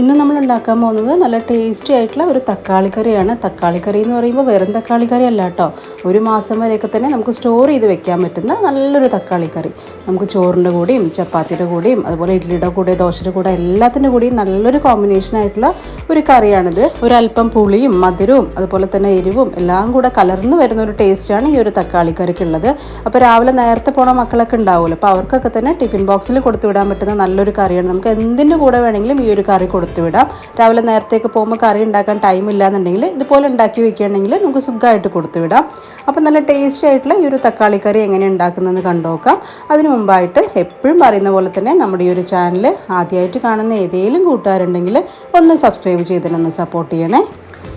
ഇന്ന് നമ്മൾ ഉണ്ടാക്കാൻ പോകുന്നത് നല്ല ടേസ്റ്റി ആയിട്ടുള്ള ഒരു തക്കാളി കറിയാണ് തക്കാളി കറി എന്ന് പറയുമ്പോൾ വെറും തക്കാളി കറി അല്ല കേട്ടോ. ഒരു മാസം വരെയൊക്കെ തന്നെ നമുക്ക് സ്റ്റോർ ചെയ്ത് വെക്കാൻ പറ്റുന്ന നല്ലൊരു തക്കാളി കറി നമുക്ക് ചോറിന്റെ കൂടെയും ചപ്പാത്തിയുടെ കൂടെയും അതുപോലെ ഇഡ്ഡലിയുടെ കൂടെ ദോശയുടെ കൂടെ എല്ലാത്തിന്റെ കൂടെയും നല്ലൊരു കോമ്പിനേഷൻ ആയിട്ടുള്ള ഒരു കറിയാണിത്. ഒരല്പം പുളിയും മധുരവും അതുപോലെ തന്നെ എരിവും എല്ലാം കൂടെ കലർന്ന് വരുന്ന ഒരു ടേസ്റ്റാണ് ഈ ഒരു തക്കാളി കറിക്കുള്ളത് അപ്പോൾ രാവിലെ നേരത്തെ പോണ മക്കളൊക്കെ ഉണ്ടാവുമല്ലോ. അപ്പോൾ അവർക്കൊക്കെ തന്നെ ടിഫിൻ ബോക്സിൽ കൊടുത്തു വിടാൻ പറ്റുന്ന നല്ലൊരു കറിയാണ്. നമുക്ക് എന്തിന്റെ കൂടെ വേണമെങ്കിലും ഈ ഒരു കറി കൊടുത്തു വിടാം രാവിലെ നേരത്തേക്ക് പോകുമ്പോൾ കറി ഉണ്ടാക്കാൻ ടൈം ഇല്ലാന്നുണ്ടെങ്കിൽ ഇതുപോലെ ഉണ്ടാക്കി വെക്കുകയാണെങ്കിൽ നമുക്ക് സുഖമായിട്ട് കൊടുത്തു വിടാം അപ്പോൾ നല്ല ടേസ്റ്റി ആയിട്ടുള്ള ഈ ഒരു തക്കാളി കറി എങ്ങനെ ഉണ്ടാക്കുന്നതെന്ന് കണ്ടുനോക്കാം അതിന് മുമ്പായിട്ട് എപ്പോഴും പറയുന്ന പോലെ തന്നെ നമ്മുടെ ഈ ഒരു ചാനൽ ആദ്യമായിട്ട് കാണുന്ന ഏതെങ്കിലും കൂട്ടുകാരുണ്ടെങ്കിൽ ഒന്ന് സബ്സ്ക്രൈബ് ചെയ്തിട്ടൊന്ന് സപ്പോർട്ട് ചെയ്യണേ.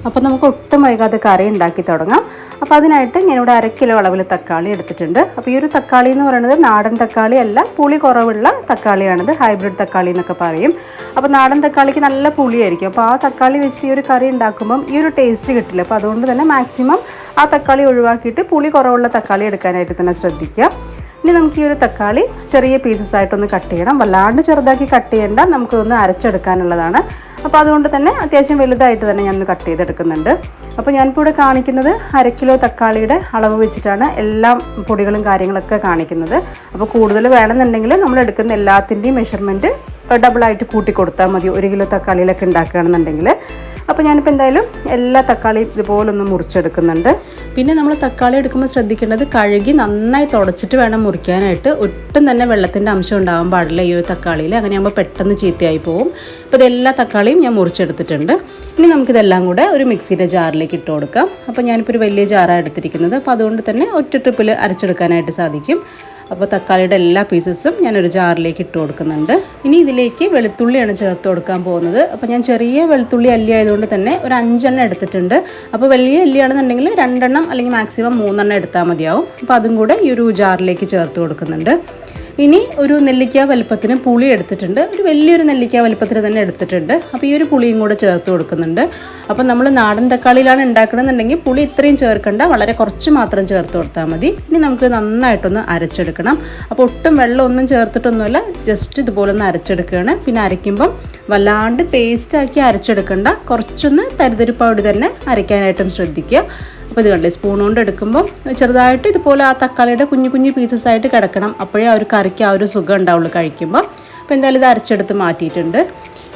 അപ്പോൾ നമുക്ക് ഒട്ടും വൈകാതെ കറി ഉണ്ടാക്കി തുടങ്ങാം. അപ്പോൾ അതിനായിട്ട് ഞാനിവിടെ അര കിലോ അളവിൽ തക്കാളി എടുത്തിട്ടുണ്ട്. അപ്പോൾ ഈ ഒരു തക്കാളി എന്ന് പറയുന്നത് നാടൻ തക്കാളി അല്ല പുളി കുറവുള്ള തക്കാളിയാണിത്. ഹൈബ്രിഡ് തക്കാളി എന്നൊക്കെ പറയും. അപ്പോൾ നാടൻ തക്കാളിക്ക് നല്ല പുളിയായിരിക്കും. അപ്പോൾ ആ തക്കാളി വെച്ചിട്ട് ഈ ഒരു കറി ഉണ്ടാക്കുമ്പം ഈ ഒരു ടേസ്റ്റ് കിട്ടില്ല. അപ്പോൾ അതുകൊണ്ട് തന്നെ മാക്സിമം ആ തക്കാളി ഒഴിവാക്കിയിട്ട് പുളി കുറവുള്ള തക്കാളി എടുക്കാനായിട്ട് തന്നെ ശ്രദ്ധിക്കുക. ഇനി നമുക്ക് ഈ ഒരു തക്കാളി ചെറിയ പീസസ് ആയിട്ടൊന്ന് കട്ട് ചെയ്യണം. വല്ലാണ്ട് ചെറുതാക്കി കട്ട് ചെയ്യേണ്ട. നമുക്കൊന്ന് അരച്ചെടുക്കാനുള്ളതാണ്. അപ്പോൾ അതുകൊണ്ട് തന്നെ അത്യാവശ്യം വലുതായിട്ട് തന്നെ ഞാൻ കട്ട് ചെയ്തെടുക്കുന്നുണ്ട്. അപ്പോൾ ഞാനിപ്പോൾ ഇവിടെ കാണിക്കുന്നത് അര കിലോ തക്കാളിയുടെ അളവ് വെച്ചിട്ടാണ് എല്ലാ പൊടികളും കാര്യങ്ങളൊക്കെ കാണിക്കുന്നത്. അപ്പോൾ കൂടുതൽ വേണമെന്നുണ്ടെങ്കിൽ നമ്മൾ എടുക്കുന്ന എല്ലാത്തിന്റെയും മെഷർമെന്റ് ഡബിളായിട്ട് കൂട്ടി കൊടുത്താൽ മതി. ഒരു കിലോ തക്കാളിയിലൊക്കെ ഉണ്ടാക്കുകയാണെന്നുണ്ടെങ്കിൽ. അപ്പോൾ ഞാനിപ്പോൾ എന്തായാലും എല്ലാ തക്കാളിയും ഇതുപോലൊന്ന് മുറിച്ചെടുക്കുന്നുണ്ട്. പിന്നെ നമ്മൾ തക്കാളി എടുക്കുമ്പോൾ ശ്രദ്ധിക്കേണ്ടത് കഴുകി നന്നായി തുടച്ചിട്ട് വേണം മുറിക്കാനായിട്ട്. ഒട്ടും തന്നെ വെള്ളത്തിന്റെ അംശം ഉണ്ടാകാൻ പാടില്ല ഈ ഒരു തക്കാളിയിൽ. അങ്ങനെയാകുമ്പോൾ പെട്ടെന്ന് ചീത്തയായി പോകും അപ്പോൾ ഇതെല്ലാ തക്കാളിയും ഞാൻ മുറിച്ചെടുത്തിട്ടുണ്ട്. ഇനി നമുക്കിതെല്ലാം കൂടെ ഒരു മിക്സിയുടെ ജാറിലേക്ക് ഇട്ട് കൊടുക്കാം. അപ്പോൾ ഞാനിപ്പോൾ ഒരു വലിയ ജാറാണ് എടുത്തിരിക്കുന്നത്. അപ്പോൾ അതുകൊണ്ട് തന്നെ ഒറ്റ ട്രിപ്പിൽ അരച്ചെടുക്കാനായിട്ട് സാധിക്കും. അപ്പോൾ തക്കാളിയുടെ എല്ലാ പീസസും ഞാനൊരു ജാറിലേക്ക് ഇട്ട് കൊടുക്കുന്നുണ്ട്. ഇനി ഇതിലേക്ക് വെളുത്തുള്ളിയാണ് ചേർത്ത് കൊടുക്കാൻ പോകുന്നത്. അപ്പോൾ ഞാൻ ചെറിയ വെളുത്തുള്ളി അല്ലി ആയതുകൊണ്ട് തന്നെ ഒരു അഞ്ചെണ്ണം എടുത്തിട്ടുണ്ട്. അപ്പോൾ വലിയ അല്ലിയാണെന്നുണ്ടെങ്കിൽ രണ്ടെണ്ണം അല്ലെങ്കിൽ മാക്സിമം മൂന്നെണ്ണം എടുത്താൽ മതിയാവും. അപ്പോൾ അതും കൂടെ ഈ ഒരു ജാറിലേക്ക് ചേർത്ത് കൊടുക്കുന്നുണ്ട്. ഇനി ഒരു നെല്ലിക്ക വലുപ്പത്തിന് പുളി എടുത്തിട്ടുണ്ട്. ഒരു വലിയൊരു നെല്ലിക്ക വലുപ്പത്തിന് തന്നെ എടുത്തിട്ടുണ്ട്. അപ്പോൾ ഈ ഒരു പുളിയും കൂടെ ചേർത്ത് കൊടുക്കുന്നുണ്ട്. അപ്പോൾ നമ്മൾ നാടൻ തക്കാളിയിലാണ് ഉണ്ടാക്കണമെന്നുണ്ടെങ്കിൽ പുളി ഇത്രയും ചേർക്കേണ്ട. വളരെ കുറച്ച് മാത്രം ചേർത്ത് കൊടുത്താൽ മതി. ഇനി നമുക്ക് നന്നായിട്ടൊന്ന് അരച്ചെടുക്കണം. അപ്പോൾ ഒട്ടും വെള്ളമൊന്നും ചേർത്തിട്ടൊന്നുമല്ല. ജസ്റ്റ് ഇതുപോലെ ഒന്ന് അരച്ചെടുക്കുകയാണ്. പിന്നെ അരയ്ക്കുമ്പം വല്ലാണ്ട് പേസ്റ്റാക്കി അരച്ചെടുക്കണ്ട. കുറച്ചൊന്ന് തരിതരിപ്പോട് തന്നെ അരയ്ക്കാനായിട്ടും ശ്രദ്ധിക്കുക. അപ്പോൾ ഇത് കണ്ടില്ലേ സ്പൂൺ കൊണ്ട് എടുക്കുമ്പോൾ ചെറുതായിട്ട് ഇതുപോലെ ആ തക്കാളിയുടെ കുഞ്ഞു കുഞ്ഞു പീസസ് ആയിട്ട് കിടക്കണം. അപ്പോഴേ ആ ഒരു കറിക്ക് ആ ഒരു സുഖം ഉണ്ടാവുള്ളൂ കഴിക്കുമ്പോൾ അപ്പോൾ എന്തായാലും ഇത് അരച്ചെടുത്ത് മാറ്റിയിട്ടുണ്ട്.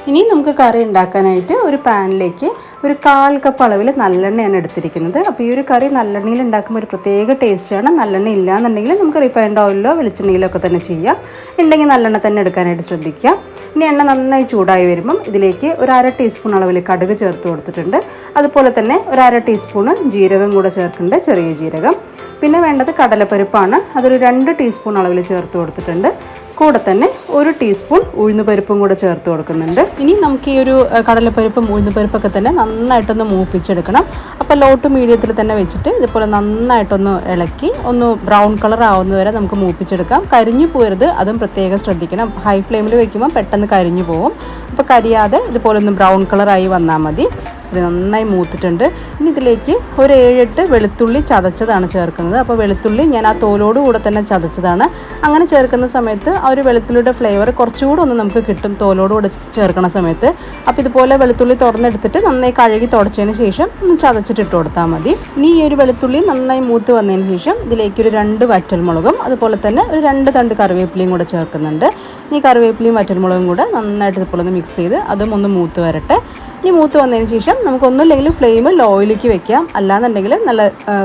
ഇനി നമുക്ക് കറി ഉണ്ടാക്കാനായിട്ട് ഒരു പാനിലേക്ക് ഒരു കാൽ കപ്പ് അളവിൽ നല്ലെണ്ണയാണ് എടുത്തിരിക്കുന്നത്. അപ്പോൾ ഈ ഒരു കറി നല്ലെണ്ണയിൽ ഉണ്ടാക്കുമ്പോൾ ഒരു പ്രത്യേക ടേസ്റ്റാണ് നല്ലെണ്ണ ഇല്ലാന്നുണ്ടെങ്കിൽ നമുക്ക് റിഫൈൻഡ് ഓയിലോ വെളിച്ചെണ്ണയിലോ ഒക്കെ തന്നെ ചെയ്യാം. ഉണ്ടെങ്കിൽ നല്ലെണ്ണ തന്നെ എടുക്കാനായിട്ട് ശ്രദ്ധിക്കുക ഇനി എണ്ണ നന്നായി ചൂടായി വരുമ്പം ഇതിലേക്ക് ഒരു അര ടീസ്പൂൺ അളവിൽ കടുക് ചേർത്ത് കൊടുത്തിട്ടുണ്ട്. അതുപോലെ തന്നെ ഒരു അര ടീസ്പൂൺ ജീരകം കൂടെ ചേർക്കുന്നുണ്ട് ചെറിയ ജീരകം. പിന്നെ വേണ്ടത് കടലപ്പരിപ്പാണ്. അതൊരു രണ്ട് ടീസ്പൂൺ അളവിൽ ചേർത്ത് കൊടുത്തിട്ടുണ്ട്. കൂടെ തന്നെ ഒരു ടീസ്പൂൺ ഉഴുന്നുപരിപ്പും കൂടെ ചേർത്ത് കൊടുക്കുന്നുണ്ട്. ഇനി നമുക്ക് ഈ ഒരു കടലപ്പരിപ്പും ഉഴുന്നുപരിപ്പൊക്കെ തന്നെ നന്നായിട്ടൊന്ന് മൂപ്പിച്ചെടുക്കണം. അപ്പോൾ ലോ ടു മീഡിയത്തിൽ തന്നെ വെച്ചിട്ട് ഇതുപോലെ നന്നായിട്ടൊന്ന് ഇളക്കി ഒന്ന് ബ്രൗൺ കളർ ആവുന്നതുവരെ നമുക്ക് മൂപ്പിച്ചെടുക്കാം. കരിഞ്ഞു പോരുത് അതും പ്രത്യേകം ശ്രദ്ധിക്കണം. ഹൈ ഫ്ലെയിമിൽ വയ്ക്കുമ്പോൾ പെട്ടെന്ന് കരിഞ്ഞു പോകും അപ്പോൾ കരിയാതെ ഇതുപോലെ ഒന്ന് ബ്രൗൺ കളറായി വന്നാൽ മതി. ഇത് നന്നായി മൂത്തിട്ടുണ്ട്. ഇനി ഇതിലേക്ക് ഒരു ഏഴെട്ട് വെളുത്തുള്ളി ചതച്ചതാണ് ചേർക്കുന്നത്. അപ്പോൾ വെളുത്തുള്ളി ഞാൻ ആ തോലോട് കൂടെ തന്നെ ചതച്ചതാണ്. അങ്ങനെ ചേർക്കുന്ന സമയത്ത് ആ ഒരു വെളുത്തുള്ളിയുടെ ഫ്ലേവർ കുറച്ചുകൂടെ ഒന്ന് നമുക്ക് കിട്ടും തോലോട് കൂടെ ചേർക്കണ സമയത്ത്. അപ്പോൾ ഇതുപോലെ വെളുത്തുള്ളി തുറന്നെടുത്തിട്ട് നന്നായി കഴുകി തുടച്ചതിന് ശേഷം ഒന്ന് ചതച്ചിട്ട് ഇട്ട് കൊടുത്താൽ മതി. ഇനി ഈ ഒരു വെളുത്തുള്ളി നന്നായി മൂത്ത് വന്നതിന് ശേഷം ഇതിലേക്കൊരു രണ്ട് വറ്റൽമുളകും അതുപോലെ തന്നെ ഒരു രണ്ട് തണ്ട് കറിവേപ്പിലയും കൂടെ ചേർക്കുന്നുണ്ട്. ഇനി കറിവേപ്പിലയും വറ്റൽമുളകും കൂടെ നന്നായിട്ട് ഇതുപോലെ ഒന്ന് മിക്സ് ചെയ്ത് അതും ഒന്ന് മൂത്ത് വരട്ടെ. ഇനി മൂത്ത് വന്നതിന് ശേഷം നമുക്ക് ഒന്നുമില്ലെങ്കിൽ ഫ്ലെയിം ലോയിലേക്ക് വെക്കാം. അല്ലാന്നുണ്ടെങ്കിൽ നല്ല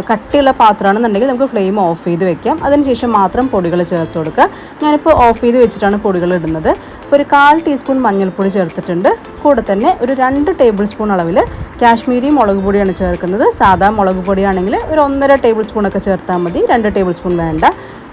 കട്ടിയുള്ള പാത്രമാണെന്നുണ്ടെങ്കിൽ നമുക്ക് ഫ്ലെയിം ഓഫ് ചെയ്ത് വെക്കാം. അതിനുശേഷം മാത്രം പൊടികൾ ചേർത്ത് കൊടുക്കുക. ഞാനിപ്പോൾ ഓഫ് ചെയ്ത് വെച്ചിട്ടാണ് പൊടികൾ ഇടുന്നത്. അപ്പോൾ ഒരു കാൽ ടീസ്പൂൺ മഞ്ഞൾപ്പൊടി ചേർത്തിട്ടുണ്ട്. കൂടെ തന്നെ ഒരു രണ്ട് ടേബിൾ സ്പൂൺ അളവിൽ കാശ്മീരി മുളക് പൊടിയാണ് ചേർക്കുന്നത്. സാധാ മുളക് പൊടിയാണെങ്കിൽ ഒരു ഒന്നര ടേബിൾ സ്പൂണൊക്കെ ചേർത്താൽ മതി. രണ്ട് ടേബിൾ സ്പൂൺ വേണ്ട.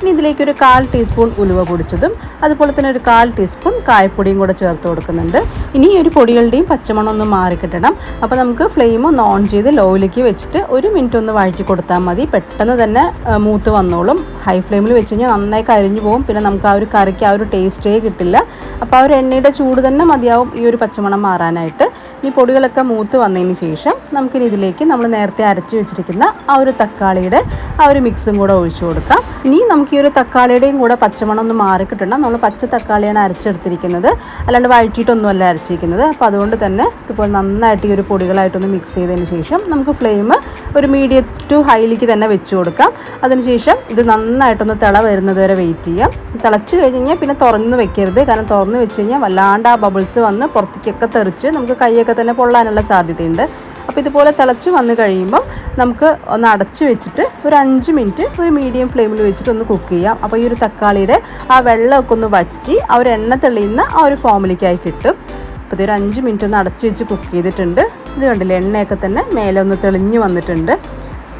ഇനി ഇതിലേക്ക് ഒരു കാൽ ടീസ്പൂൺ ഉലുവ പൊടിച്ചതും അതുപോലെ തന്നെ ഒരു കാൽ ടീസ്പൂൺ കായപ്പൊടിയും കൂടെ ചേർത്ത് കൊടുക്കുന്നുണ്ട്. ഇനി ഈ ഒരു പൊടികളുടെയും പച്ചമണം ഒന്ന് മാറി കിട്ടണം. അപ്പോൾ നമുക്ക് ഫ്ലെയിം ഒന്ന് ഓൺ ചെയ്ത് ലോയിലേക്ക് വെച്ചിട്ട് ഒരു മിനിറ്റ് ഒന്ന് വഴറ്റി കൊടുത്താൽ മതി. പെട്ടെന്ന് തന്നെ മൂത്ത് വന്നോളും. ഹൈ ഫ്ലെയിമിൽ വെച്ച് കഴിഞ്ഞാൽ നന്നായി കരിഞ്ഞു പോകും. പിന്നെ നമുക്ക് ആ ഒരു കറിക്ക് ആ ഒരു ടേസ്റ്റേ കിട്ടില്ല. അപ്പോൾ ആ ഒരു എണ്ണയുടെ ചൂട് തന്നെ മതിയാവും ഈ ഒരു പച്ചമണം മാറാനായിട്ട്. ഈ പൊടികളൊക്കെ മൂത്ത് വന്നതിന് ശേഷം നമുക്കിനി ഇതിലേക്ക് നമ്മൾ നേരത്തെ അരച്ച് വെച്ചിരിക്കുന്ന ആ ഒരു തക്കാളിയുടെ ആ ഒരു മിക്സും കൂടെ ഒഴിച്ചു കൊടുക്കാം. ഇനി നമുക്ക് ഈ ഒരു തക്കാളിയുടെയും കൂടെ പച്ചമണം ഒന്ന് മാറി കിട്ടണം. നമ്മൾ പച്ച തക്കാളിയാണ് അരച്ചെടുത്തിരിക്കുന്നത്. അല്ലാണ്ട് വഴറ്റിയിട്ടൊന്നുമല്ല അരച്ചിരിക്കുന്നത്. അപ്പോൾ അതുകൊണ്ട് തന്നെ ഇതുപോലെ നന്നായിട്ട് ഈ ഒരു പൊടികളായിട്ടൊന്ന് മിക്സ് ചെയ്തതിന് ശേഷം നമുക്ക് ഫ്ലെയിം ഒരു മീഡിയം ടു ഹൈയിലേക്ക് തന്നെ വെച്ച് കൊടുക്കാം. അതിനുശേഷം ഇത് നന്നായിട്ടൊന്ന് തിള വരുന്നത് വരെ വെയിറ്റ് ചെയ്യാം. തിളച്ച് കഴിഞ്ഞ് കഴിഞ്ഞാൽ പിന്നെ തുറന്ന് വെക്കരുത്. കാരണം തുറന്ന് വെച്ച് കഴിഞ്ഞാൽ വല്ലാണ്ട് ആ ബബിൾസ് വന്ന് പുറത്തേക്കൊക്കെ തെറിച്ച് നമുക്ക് കൈയൊക്കെ തന്നെ പൊള്ളാനുള്ള സാധ്യതയുണ്ട്. അപ്പോൾ ഇതുപോലെ തിളച്ച് വന്ന് കഴിയുമ്പോൾ നമുക്ക് ഒന്ന് അടച്ച് വെച്ചിട്ട് ഒരു അഞ്ച് മിനിറ്റ് ഒരു മീഡിയം ഫ്ലെയിമിൽ വെച്ചിട്ട് ഒന്ന് കുക്ക് ചെയ്യാം. അപ്പോൾ ഈ ഒരു തക്കാളിയുടെ ആ വെള്ളമൊക്കെ ഒന്ന് വറ്റി ആ ഒരു എണ്ണ തെളിയുന്ന ആ ഒരു ഫോമിലേക്കായി കിട്ടും. അപ്പോൾ ഇതൊരു അഞ്ച് മിനിറ്റ് ഒന്ന് അടച്ച് വെച്ച് കുക്ക് ചെയ്തിട്ടുണ്ട്. ഇത് കണ്ടില്ലേ എണ്ണയൊക്കെ തന്നെ മേലെ ഒന്ന് തെളിഞ്ഞ് വന്നിട്ടുണ്ട്.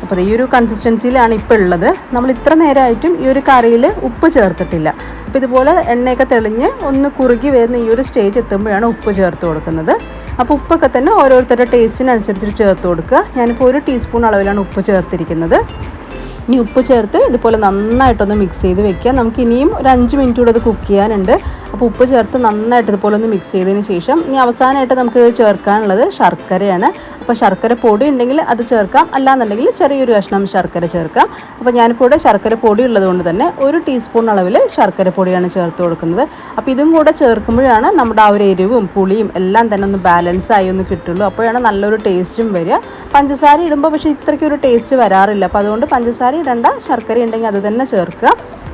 അപ്പോൾ ഈ ഒരു കൺസിസ്റ്റൻസിയിലാണ് ഇപ്പോൾ ഉള്ളത്. നമ്മൾ ഇത്ര നേരമായിട്ടും ഈ ഒരു കറിയിൽ ഉപ്പ് ചേർത്തിട്ടില്ല. അപ്പോൾ ഇതുപോലെ എണ്ണയൊക്കെ തെളിഞ്ഞ് ഒന്ന് കുറുകി വരുന്ന ഈ ഒരു സ്റ്റേജ് എത്തുമ്പോഴാണ് ഉപ്പ് ചേർത്ത് കൊടുക്കുന്നത്. അപ്പോൾ ഉപ്പൊക്കെ തന്നെ ഓരോരുത്തരുടെ ടേസ്റ്റിനനുസരിച്ച് ചേർത്ത് കൊടുക്കുക. ഞാനിപ്പോൾ ഒരു ടീസ്പൂൺ അളവിലാണ് ഉപ്പ് ചേർത്തിരിക്കുന്നത്. ഇനി ഉപ്പ് ചേർത്ത് ഇതുപോലെ നന്നായിട്ടൊന്ന് മിക്സ് ചെയ്ത് വെക്കുക. നമുക്ക് ഇനിയും ഒരു അഞ്ച് മിനിറ്റ് കൂടെ അത് കുക്ക് ചെയ്യാനുണ്ട്. അപ്പോൾ ഉപ്പ് ചേർത്ത് നന്നായിട്ട് ഇതുപോലെ ഒന്ന് മിക്സ് ചെയ്തതിന് ശേഷം ഇനി അവസാനമായിട്ട് നമുക്ക് ചേർക്കാനുള്ളത് ശർക്കരയാണ്. അപ്പോൾ ശർക്കര പൊടി ഉണ്ടെങ്കിൽ അത് ചേർക്കാം. അല്ലാന്നുണ്ടെങ്കിൽ ചെറിയൊരു കഷ്ണം ശർക്കര ചേർക്കാം. അപ്പോൾ ഞാനിപ്പോൾ ഇവിടെ ശർക്കര പൊടി ഉള്ളത് കൊണ്ട് തന്നെ ഒരു ടീസ്പൂൺ അളവിൽ ശർക്കര പൊടിയാണ് ചേർത്ത് കൊടുക്കുന്നത്. അപ്പോൾ ഇതും കൂടെ ചേർക്കുമ്പോഴാണ് നമ്മുടെ ആ ഒരു എരിവും പുളിയും എല്ലാം തന്നെ ഒന്ന് ബാലൻസ് ആയി ഒന്ന് കിട്ടുള്ളൂ. അപ്പോഴാണ് നല്ലൊരു ടേസ്റ്റും വരിക. പഞ്ചസാര ഇടുമ്പോൾ പക്ഷേ ഇത്രയ്ക്കൊരു ടേസ്റ്റ് വരാറില്ല. അപ്പോൾ അതുകൊണ്ട് പഞ്ചസാര ഇടണ്ട. ശർക്കര ഉണ്ടെങ്കിൽ അത് തന്നെ ചേർക്കുക.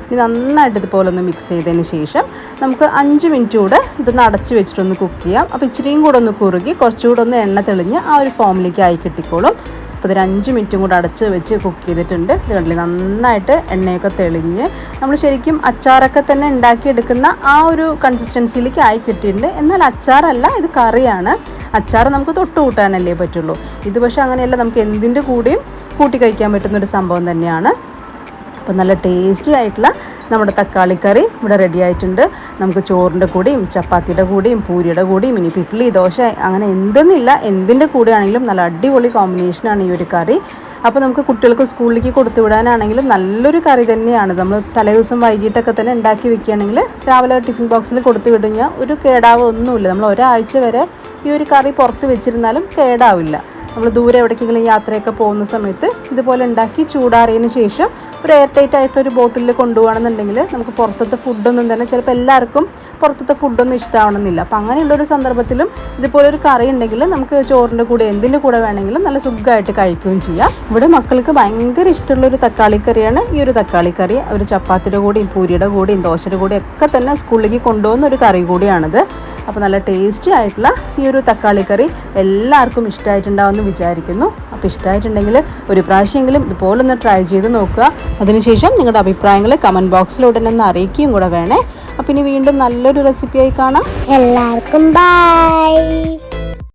ഇനി നന്നായിട്ട് ഇതുപോലെ ഒന്ന് മിക്സ് ചെയ്തതിന് ശേഷം നമുക്ക് അഞ്ച് മിനിറ്റ് കൂടെ ഇതൊന്ന് അടച്ച് വെച്ചിട്ടൊന്ന് കുക്ക് ചെയ്യാം. അപ്പോൾ ഇച്ചിരിയും കൂടെ ഒന്ന് കുറുകി കുറച്ചുകൂടെ ഒന്ന് എണ്ണ തെളിഞ്ഞ് ആ ഒരു ഫോമിലേക്ക് ആയി കിട്ടിക്കോളും. അപ്പോൾ ഇതൊരു അഞ്ച് മിനിറ്റും കൂടെ അടച്ച് വെച്ച് കുക്ക് ചെയ്തിട്ടുണ്ട്. ഇത് കണ്ടില്ലേ? നന്നായിട്ട് എണ്ണയൊക്കെ തെളിഞ്ഞ് നമ്മൾ ശരിക്കും അച്ചാറൊക്കെ തന്നെ ഉണ്ടാക്കിയെടുക്കുന്ന ആ ഒരു കൺസിസ്റ്റൻസിയിലേക്ക് ആയി കിട്ടിയിട്ടുണ്ട്. എന്നാൽ അച്ചാറല്ല ഇത് കറിയാണ്. അച്ചാർ നമുക്ക് തൊട്ട് കൂട്ടാനല്ലേ പറ്റുള്ളൂ. ഇത് പക്ഷേ അങ്ങനെയല്ല നമുക്ക് എന്തിന്റെ കൂടെയും കൂട്ടി കഴിക്കാൻ പറ്റുന്ന ഒരു സംഭവം തന്നെയാണ്. അപ്പോൾ നല്ല ടേസ്റ്റി ആയിട്ടുള്ള നമ്മുടെ തക്കാളി കറി ഇവിടെ റെഡി ആയിട്ടുണ്ട്. നമുക്ക് ചോറിന്റെ കൂടെയും ചപ്പാത്തിയുടെ കൂടെയും പൂരിയുടെ കൂടെയും ഇനി ഇഡ്ഡലി ദോശ അങ്ങനെ എന്തെന്നില്ല എന്തിന്റെ കൂടെയാണെങ്കിലും നല്ല അടിപൊളി കോമ്പിനേഷനാണ് ഈ ഒരു കറി. അപ്പോൾ നമുക്ക് കുട്ടികൾക്ക് സ്കൂളിലേക്ക് കൊടുത്തു വിടാനാണെങ്കിലും നല്ലൊരു കറി തന്നെയാണ്. നമ്മൾ തലേദിവസം വൈകിട്ടൊക്കെ തന്നെ ഉണ്ടാക്കി വെക്കുകയാണെങ്കിൽ രാവിലെ ടിഫിൻ ബോക്സിൽ കൊടുത്തു വിടുകഴിഞ്ഞാൽ ഒരു കേടാവ് ഒന്നുമില്ല. നമ്മൾ ഒരാഴ്ച വരെ ഈ ഒരു കറി പുറത്ത് വെച്ചിരുന്നാലും കേടാവില്ല. നമ്മൾ ദൂരെ എവിടേക്കെങ്കിലും യാത്രയൊക്കെ പോകുന്ന സമയത്ത് ഇതുപോലെ ഉണ്ടാക്കി ചൂടാറിയതിന് ശേഷം ഒരു എയർ ടൈറ്റ് ആയിട്ട് ഒരു ബോട്ടിലിൽ കൊണ്ടുപോകണമെന്നുണ്ടെങ്കിൽ നമുക്ക് പുറത്തത്തെ ഫുഡൊന്നും തന്നെ ചിലപ്പോൾ എല്ലാവർക്കും പുറത്തത്തെ ഫുഡൊന്നും ഇഷ്ടമാവണമെന്നില്ല അപ്പോൾ അങ്ങനെയുള്ളൊരു സന്ദർഭത്തിലും ഇതുപോലെ ഒരു കറി ഉണ്ടെങ്കിൽ നമുക്ക് ചോറിന്റെ കൂടെ എന്തിന്റെ കൂടെ വേണമെങ്കിലും നല്ല സുഖമായിട്ട് കഴിക്കുകയും ചെയ്യാം. ഇവിടെ മക്കൾക്ക് ഭയങ്കര ഇഷ്ടമുള്ളൊരു തക്കാളിക്കറിയാണ് തക്കാളി കറിയാണ്. ഈ ഒരു തക്കാളിക്കറി ഒരു ചപ്പാത്തിയുടെ കൂടെയും പൂരിയുടെ കൂടെയും ദോശയുടെ കൂടെയും ഒക്കെ തന്നെ സ്കൂളിലേക്ക് കൊണ്ടുപോകുന്ന ഒരു കറി കൂടിയാണിത്. അപ്പോൾ നല്ല ടേസ്റ്റി ആയിട്ടുള്ള ഈ ഒരു തക്കാളിക്കറി എല്ലാവർക്കും ഇഷ്ടമായിട്ടുണ്ടാവുമെന്ന് വിചാരിക്കുന്നു. അപ്പോൾ ഇഷ്ടമായിട്ടുണ്ടെങ്കിൽ ഒരു പ്രാവശ്യമെങ്കിലും ഇതുപോലെ ഒന്ന് ട്രൈ ചെയ്ത് നോക്കുക. അതിനുശേഷം നിങ്ങളുടെ അഭിപ്രായങ്ങൾ കമന്റ് ബോക്സിലൂടെ ഒന്ന് അറിയിക്കുകയും കൂടെ വേണേ. അപ്പം ഇനി വീണ്ടും നല്ലൊരു റെസിപ്പിയായി കാണാം. എല്ലാവർക്കും ബൈ